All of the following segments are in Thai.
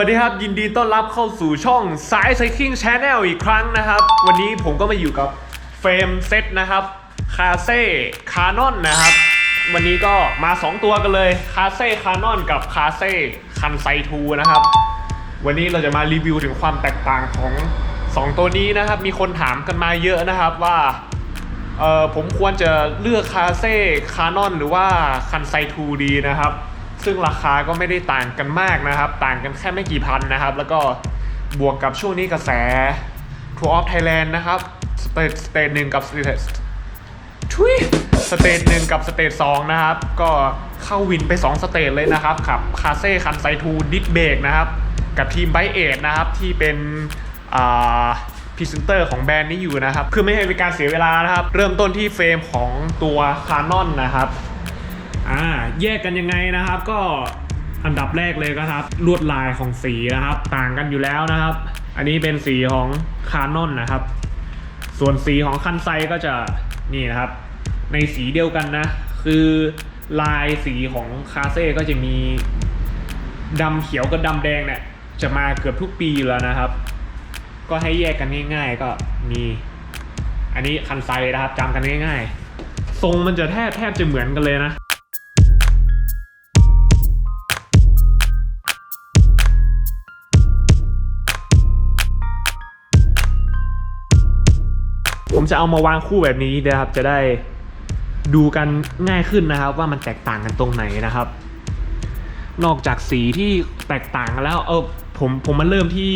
สวัสดีครับ ยินดีต้อนรับเข้าสู่ช่องสายไซคิงช n แนลอีกครั้งนะครับ วันนี้ผมก็มาอยู่กับเฟรมเซตนะครับคาเซ่คานอนนะครับ วันนี้ก็มา 2 ตัวกันเลยคาเซ่คานอนกับคาเซ่คันไซทูนะครับ วันนี้เราจะมารีวิวถึงความแตกต่างของ 2 ตัวนี้นะครับ มีคนถามกันมาเยอะนะครับว่าเออผมควรจะเลือกคาเซ่คานอนหรือว่าคันไซทูดีนะครับ ซึ่งราคาก็ไม่ได้ต่างกันมากนะครับ ต่างกันแค่ไม่กี่พันนะครับ แล้วก็บวกกับช่วงนี้กระแส Tour of Thailand นะครับสเตจสเตจหนึ่งกับสเตจทุยสเตจหนึ่งกับสเตจสองนะครับ ก็เข้าวินไป 2 สเตจเลยนะครับขับคาเซ่คันไซทูดิสเบรกนะครับ กับทีมไบเอทนะครับ ที่เป็นอ่าพรีเซนเตอร์ของแบรนด์นี้อยู่นะครับ คือไม่ให้เป็นการเสียเวลานะครับ เริ่มต้นที่เฟรมของตัวคานอนนะครับ อ่าแยกกันยังไงนะครับ ก็อันดับแรกเลยก็ครับ ลวดลายของสีนะครับ ต่างกันอยู่แล้วนะครับ อันนี้เป็นสีของคานอนนะครับ ส่วนสีของคันไซก็จะนี่นะครับ ในสีเดียวกันนะ คือลายสีของคาเซ่ก็จะมีดำเขียวกับดำแดงเนี่ยจะมาเกือบทุกปีแล้วนะครับ ก็ให้แยกกันง่าย ๆ ก็มี อันนี้คันไซนะครับจำกันง่ายๆ ทรงมันจะแทบแทบจะเหมือนกันเลยนะ จะเอามาวางคู่แบบนี้นะครับ จะได้ดูกันง่ายขึ้นนะครับ ว่ามันแตกต่างกันตรงไหนนะครับ นอกจากสีที่แตกต่างกันแล้ว เออผมผมมาเริ่มที่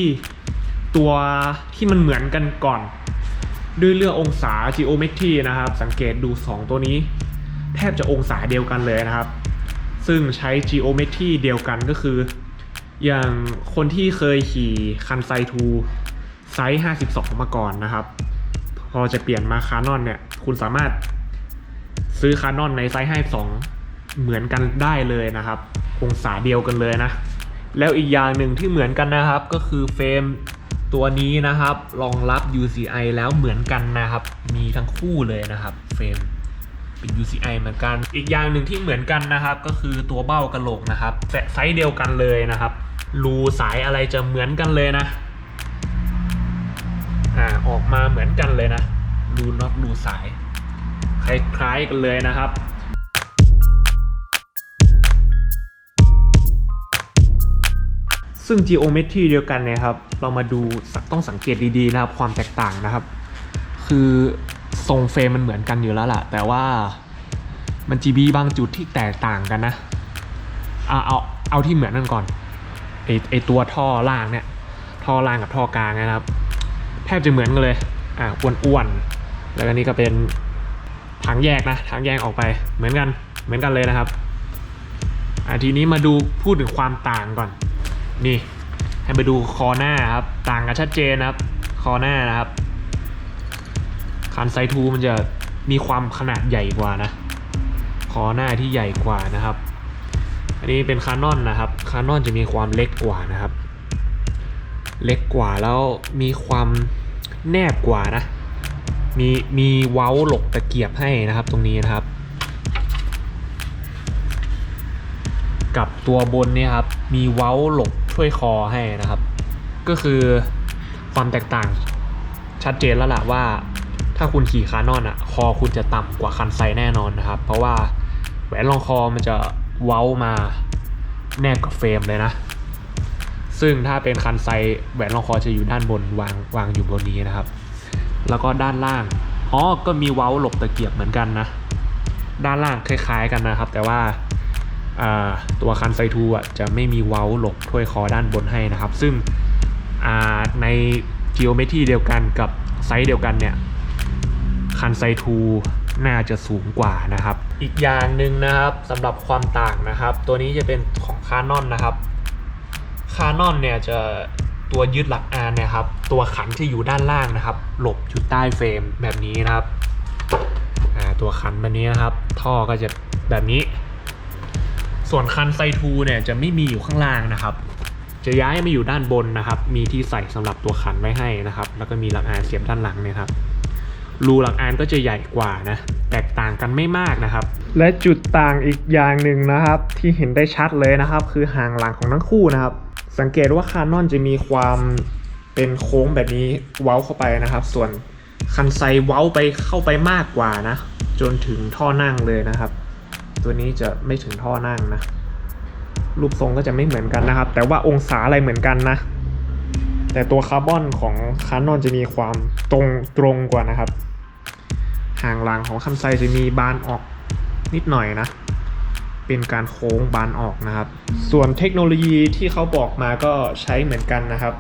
ตัวที่มันเหมือนกันก่อน ด้วยเรื่ององศา geometry นะครับ สังเกตดู 2 ตัวนี้ แทบจะองศาเดียวกันเลยนะครับ ซึ่งใช้ geometry เดียวกันก็คือ อย่างคนที่เคยขี่คันไซทูไซส์ 52 มาก่อนนะครับ พอจะเปลี่ยนมาคานอนเนี่ย คุณสามารถซื้อคานอนในไซส์52เหมือนกันได้เลยนะครับ องศาเดียวกันเลยนะ แล้วอีกอย่างหนึ่งที่เหมือนกันนะครับ ก็คือเฟรมตัวนี้นะครับรองรับ UCI แล้วเหมือนกันนะครับ มีทั้งคู่เลยนะครับเฟรมเป็น UCI เหมือนกัน อีกอย่างหนึ่งที่เหมือนกันนะครับ ก็คือตัวเบ้ากระโหลกนะครับไซส์เดียวกันเลยนะครับรูสายอะไรจะเหมือนกันเลยนะ อ่าออกมาเหมือนกันเลยนะรูน็อตรูสาย คล้ายๆกันเลยนะครับซึ่ง geometry เดียวกันเนี่ยครับ เรามาดูต้องสังเกตดีๆนะครับ ความแตกต่างนะครับ คือทรงเฟรมมันเหมือนกันอยู่แล้วล่ะ แต่ว่ามันจะมีบางจุดที่แตกต่างกันนะ เอาเอาเอาที่เหมือนกันก่อนไอไอตัวท่อล่างเนี่ย ท่อล่างกับท่อกลางนะครับ แทบจะเหมือนกันเลยอ่าอ้วนๆแล้วก็นี่ก็เป็นทางแยกนะทางแยกออกไปเหมือนกันเหมือนกันเลยนะครับอ่าทีนี้มาดูพูดถึงความต่างก่อน นี่ให้ไปดูคอหน้าครับต่างกันชัดเจนนะครับ คอหน้านะครับคันไซทูมันจะมีความขนาดใหญ่กว่านะ คอหน้าที่ใหญ่กว่านะครับ อันนี้เป็นคานอนนะครับ คานอนจะมีความเล็กกว่านะครับ เล็กกว่าแล้วมีความแนบกว่านะ มีมีเว้าหลกตะเกียบให้นะครับตรงนี้นะครับ กับตัวบนเนี่ยครับมีเว้าหลบช่วยคอให้นะครับ ก็คือความแตกต่างชัดเจนแล้วล่ะว่า ถ้าคุณขี่คานอนอะคอคุณจะต่ำกว่าคันไซแน่นอนนะครับ เพราะว่าแหวนรองคอมันจะเว้ามาแนบกับเฟรมเลยนะ ซึ่งถ้าเป็นคันไซแหวนรองคอจะอยู่ด้านบนวางวางอยู่บนนี้นะครับ แล้วก็ด้านล่างอ๋อก็มีเว้าหลบตะเกียบเหมือนกันนะ ด้านล่างคล้ายๆกันนะครับ แต่ว่าตัวคันไซทูอะจะไม่มีเว้าหลบถ้วยคอด้านบนให้นะครับ ซึ่งอ่าใน geometry เดียวกันกับไซส์เดียวกันเนี่ยคันไซทูน่าจะสูงกว่านะครับ อีกอย่างหนึ่งนะครับสำหรับความต่างนะครับ ตัวนี้จะเป็นของคานอนนะครับ คานอนเนี่ยจะตัวยึดหลักอานเนี่ยครับ ตัวขันที่อยู่ด้านล่างนะครับ หลบอยู่ใต้เฟรมแบบนี้นะครับตัวขันแบบนี้นะครับ ท่อก็จะแบบนี้ ส่วนคันไซทูเนี่ยจะไม่มีอยู่ข้างล่างนะครับ จะย้ายมาอยู่ด้านบนนะครับ มีที่ใส่สำหรับตัวขันไว้ให้นะครับ แล้วก็มีหลักอานเสียบด้านหลังเนี่ยครับรูหลักอานก็จะใหญ่กว่านะ แตกต่างกันไม่มากนะครับ และจุดต่างอีกอย่างหนึ่งนะครับ ที่เห็นได้ชัดเลยนะครับ คือห่างหลังของทั้งคู่นะครับ สังเกตว่าคานอนจะมีความเป็นโค้งแบบนี้เว้าเข้าไปนะครับ ส่วนคันไซเว้าไปเข้าไปมากกว่านะ จนถึงท่อนั่งเลยนะครับ ตัวนี้จะไม่ถึงท่อนั่งนะ รูปทรงก็จะไม่เหมือนกันนะครับ แต่ว่าองศาอะไรเหมือนกันนะ แต่ตัวคาร์บอนของคานอนจะมีความตรงตรงกว่านะครับ ห่างหลังของคันไซจะมีบานออกนิดหน่อยนะ เป็นการโค้งบานออกนะครับ ส่วนเทคโนโลยีที่เขาบอกมาก็ใช้เหมือนกันนะครับ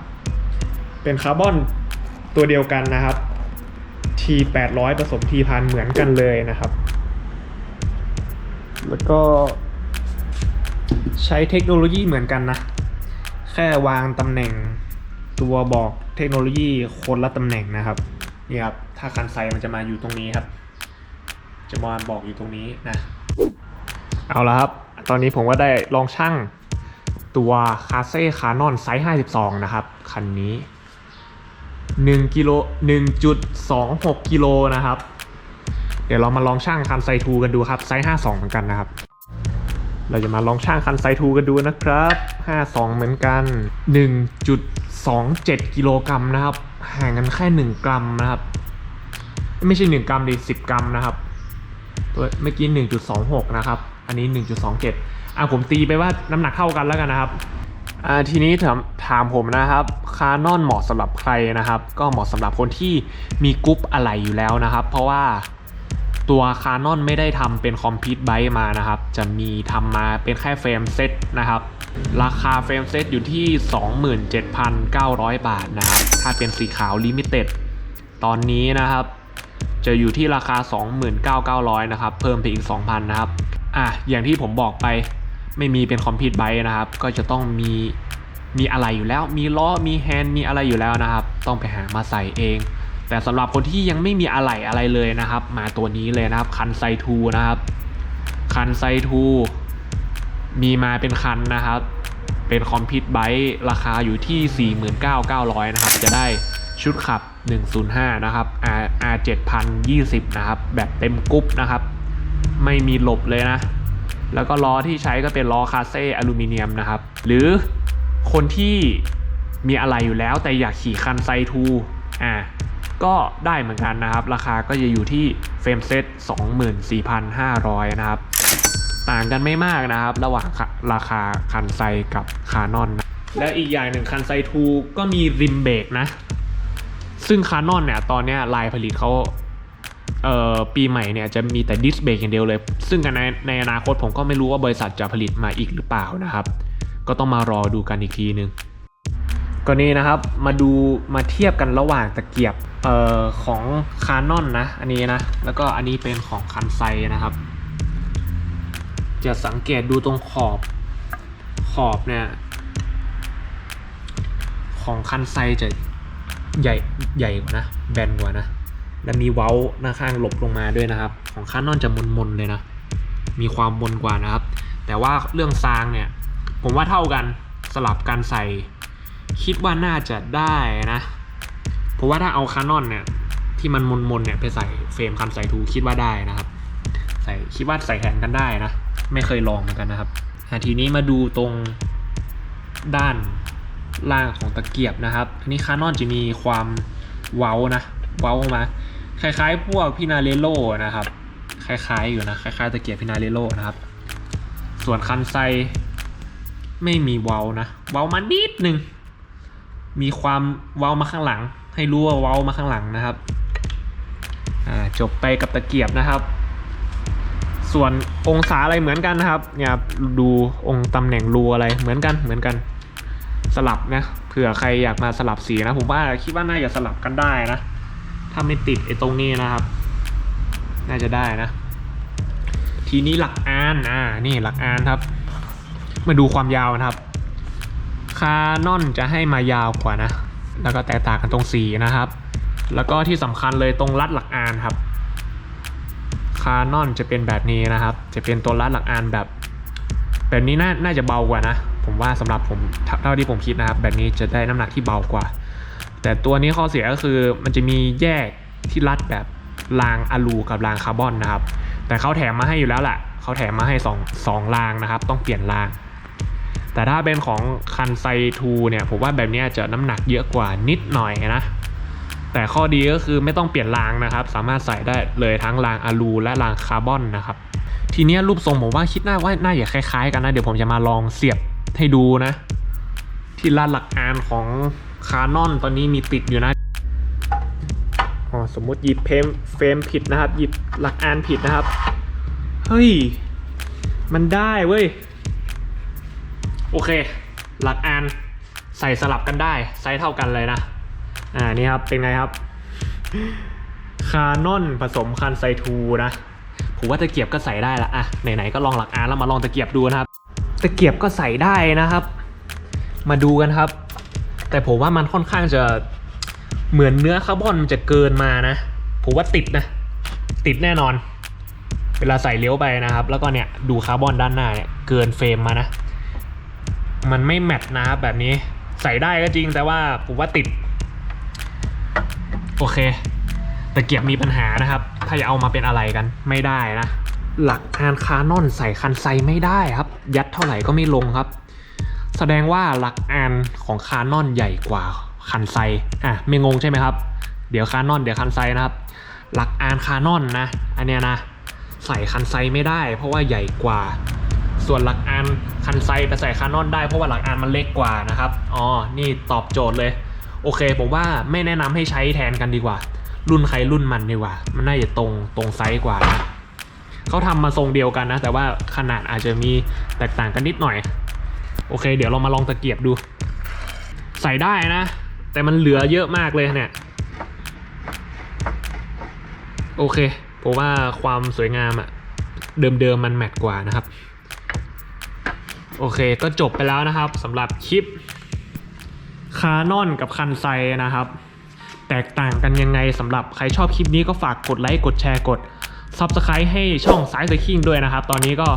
เป็นคาร์บอนตัวเดียวกันนะครับ T800 ผสม T1000 เหมือนกันเลยนะครับ แล้วก็ใช้เทคโนโลยีเหมือนกันนะ แค่วางตำแหน่งตัวบอกเทคโนโลยีคนละตำแหน่งนะครับ นี่ครับ ถ้าคันไซมันจะมาอยู่ตรงนี้ครับ จะมาบอกอยู่ตรงนี้นะ เอาละครับ ตอนนี้ผมก็ได้ลองชั่งตัวคาเซ่คานอนไซส์ 52 นะครับ คันนี้1กิโล1.26กิโลนะครับ เดี๋ยวเรามาลองชั่งคันไซทูกันดูครับ ไซส์ 52 เหมือนกันนะครับ เราจะมาลองช่างคันไซทูกันดูนะครับ 52 เหมือนกัน 1.27 กิโลกรัมนะครับ ห่างกันแค่ 1 กรัมนะครับ ไม่ใช่ 1 กรัมดิ10 กรัมนะครับ เมื่อกี้ 1.26 นะครับ อันนี้ 1.27 อะผมตีไปว่าน้ำหนักเท่ากันแล้วกันนะครับอ่าทีนี้ถามถามผมนะครับคานอนเหมาะสำหรับใครนะครับ ก็เหมาะสำหรับคนที่มีกรุ๊ปอะไรอยู่แล้วนะครับ เพราะว่าตัวคานอนไม่ได้ทำเป็นคอมพิวต์ไบมานะครับ จะมีทำมาเป็นแค่เฟรมเซตนะครับ ราคาเฟรมเซตอยู่ที่ 27,900 บาทนะครับ ถ้าเป็นสีขาวลิมิเต็ดตอนนี้นะครับ จะอยู่ที่ราคา 29,900นะครับ เพิ่มไปอีก 2,000 นะครับ อะอย่างที่ผมบอกไปไม่มีเป็นคอมพิวต์ไบนะครับ ก็จะต้องมีมีอะไรอยู่แล้ว มีล้อมีแฮนด์มีอะไรอยู่แล้วนะครับ ต้องไปหามาใส่เอง แต่สำหรับคนที่ยังไม่มีอะไรอะไรเลยนะครับ มาตัวนี้เลยนะครับคันไซทูนะครับคันไซทูมีมาเป็นคันนะครับ เป็นคอมพิวต์ไบราคาอยู่ที่ 49,900 นะครับ จะได้ชุดขับ 105 นะครับ R R 7020 นะครับ แบบเต็มกรุ๊ปนะครับ ไม่มีหลบเลยนะ แล้วก็ล้อที่ใช้ก็เป็นล้อคาเซ่อลูมิเนียมนะครับ หรือคนที่มีอะไรอยู่แล้วแต่อยากขี่คันไซทูอ่าก็ได้เหมือนกันนะครับ ราคาก็จะอยู่ที่เฟรมเซต24,500 นะครับ ต่างกันไม่มากนะครับ ระหว่างราคาคันไซกับคานอนนะและอีกอย่างหนึ่งคันไซทูก็มีริมเบรกนะ ซึ่งคานอนเนี่ย ตอนนี้ลายผลิตเขา เอ่อปีใหม่เนี่ยจะมีแต่ดิสเบรกอย่างเดียวเลย ซึ่งในในอนาคตผมก็ไม่รู้ว่าบริษัทจะผลิตมาอีกหรือเปล่านะครับ ก็ต้องมารอดูกันอีกทีนึงก็นี่นะครับมาดูมาเทียบกันระหว่างตะเกียบเอ่อของคานอนนะ อันนี้นะ แล้วก็อันนี้เป็นของคันไซนะครับ จะสังเกตดูตรงขอบขอบเนี่ยของคันไซจะใหญ่ใหญ่กว่านะ แบนกว่านะ และมีเว้าหน้าข้างหลบลงมาด้วยนะครับ ของคานอนจะมนๆเลยนะ มีความมนกว่านะครับ แต่ว่าเรื่องซางเนี่ย ผมว่าเท่ากันสลับกันใส่ คิดว่าน่าจะได้นะ เพราะว่าถ้าเอาคานอนเนี่ยที่มันมนๆเนี่ยไปใส่เฟรมคันใส่ทูคิดว่าได้นะครับ ใส่คิดว่าใส่แทนกันได้นะ ไม่เคยลองเหมือนกันนะครับทีนี้มาดูตรงด้านล่างของตะเกียบนะครับอันนี้คานอนจะมีความเว้านะ เว้ามา คล้ายๆ พวกพินาเรโลนะครับ คล้ายๆอยู่นะ คล้ายๆตะเกียบพินาเรโลนะครับ ส่วนคันไซไม่มีเว้านะเว้ามานิดนึงมีความเว้ามาข้างหลัง ให้รู้ว่าเว้ามาข้างหลังนะครับจบไปกับตะเกียบนะครับ ส่วนองศาอะไรเหมือนกันนะครับเนี่ยดูองค์ตำแหน่งรูอะไรเหมือนกันเหมือนกันสลับนะเผื่อใครอยากมาสลับสีนะ ผมว่าคิดว่าน่าจะสลับกันได้นะ ถ้าไม่ติดไอ้ตรงนี้นะครับ น่าจะได้นะ ทีนี้หลักอานอ่านี่หลักอานครับ มาดูความยาวนะครับ คานอนจะให้มายาวกว่านะ แล้วก็แตกต่างกันตรงสีนะครับ แล้วก็ที่สำคัญเลยตรงรัดหลักอานครับคานอนจะเป็นแบบนี้นะครับ จะเป็นตัวรัดหลักอานแบบ แบบนี้น่าน่าจะเบากว่านะ ผมว่าสำหรับผมเท่าเท่าที่ผมคิดนะครับ แบบนี้จะได้น้ำหนักที่เบากว่า แต่ตัวนี้ข้อเสียก็คือมันจะมีแยกที่รัดแบบรางอะลูกับรางคาร์บอนนะครับ แต่เขาแถมมาให้อยู่แล้วแหละเขาแถมมาให้สองสองรางนะครับ ต้องเปลี่ยนราง แต่ถ้าเป็นของคันไซทูเนี่ยผมว่าแบบนี้จะน้ำหนักเยอะกว่านิดหน่อยนะ แต่ข้อดีก็คือไม่ต้องเปลี่ยนรางนะครับ สามารถใส่ได้เลยทั้งรางอะลูและรางคาร์บอนนะครับ ทีนี้รูปทรงผมว่าคิดหน้าว่าน่าจะคล้ายๆ กันนะ เดี๋ยวผมจะมาลองเสียบให้ดูนะ ที่ลานหลักอานของ คานอนตอนนี้มีติดอยู่นะอ๋อสมมติหยิบเพมเฟรมผิดนะครับ หยิบหลักอานผิดนะครับ เฮ้ย มันได้เว้ย โอเค หลักอานใส่สลับกันได้ไซส์เท่ากันเลยนะ อ่านี่ครับ เป็นไงครับ คานอนผสมคันไซทูนะ ผมว่าตะเกียบก็ใส่ได้ละอะไหนๆก็ลองหลักอานแล้วมาลองตะเกียบดูนะครับ ตะเกียบก็ใส่ได้นะครับ มาดูกันครับ แต่ผมว่ามันค่อนข้างจะเหมือนเนื้อคาร์บอนมันจะเกินมานะ ผมว่าติดนะ ติดแน่นอน เวลาใส่เลี้ยวไปนะครับ แล้วก็เนี่ยดูคาร์บอนด้านหน้าเนี่ยเกินเฟรมมานะ มันไม่แมทนะครับแบบนี้ใส่ได้ก็จริงแต่ว่าผมว่าติด โอเคตะเกียบมีปัญหานะครับ ถ้าจะเอามาเป็นอะไรกันไม่ได้นะ หลักอานคานอนใส่คันไซไม่ได้ครับ ยัดเท่าไหร่ก็ไม่ลงครับ แสดงว่าหลักอานของคานอนใหญ่กว่าคันไซอะไม่งงใช่ไหมครับ เดี๋ยวคานอนเดี๋ยวคันไซนะครับ หลักอานคานอนนะอันเนี้ยนะใส่คันไซไม่ได้ เพราะว่าใหญ่กว่า ส่วนหลักอานคันไซไปใส่คานอนได้เพราะว่าหลักอานมันเล็กกว่านะครับอ๋อนี่ตอบโจทย์เลย โอเค ผมว่าไม่แนะนำให้ใช้แทนกันดีกว่า รุ่นใครรุ่นมันดีกว่า มันน่าจะตรงตรงไซส์กว่านะเขาทำมาทรงเดียวกันนะ แต่ว่าขนาดอาจจะมีแตกต่างกันนิดหน่อย โอเค เดี๋ยวเรามาลองตะเกียบดู ใส่ได้นะ แต่มันเหลือเยอะมากเลยเนี่ย โอเคผมว่าความสวยงามอะเดิมๆมันแมทกว่านะครับ โอเคก็จบไปแล้วนะครับสำหรับคลิปคานอนกับคันไซนะครับ แตกต่างกันยังไงสำหรับใครชอบคลิปนี้ก็ฝากกดไลค์กดแชร์กด Subscribe ให้ช่องสายสคิงด้วยนะครับ ตอนนี้ก็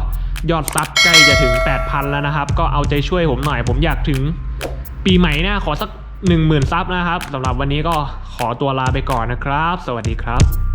ยอดซับใกล้จะถึง 8,000 แล้วนะครับ ก็เอาใจช่วยผมหน่อย ผมอยากถึงปีใหม่นะขอสัก 10,000 ซับนะครับสำหรับวันนี้ก็ขอตัวลาไปก่อนนะครับ สวัสดีครับ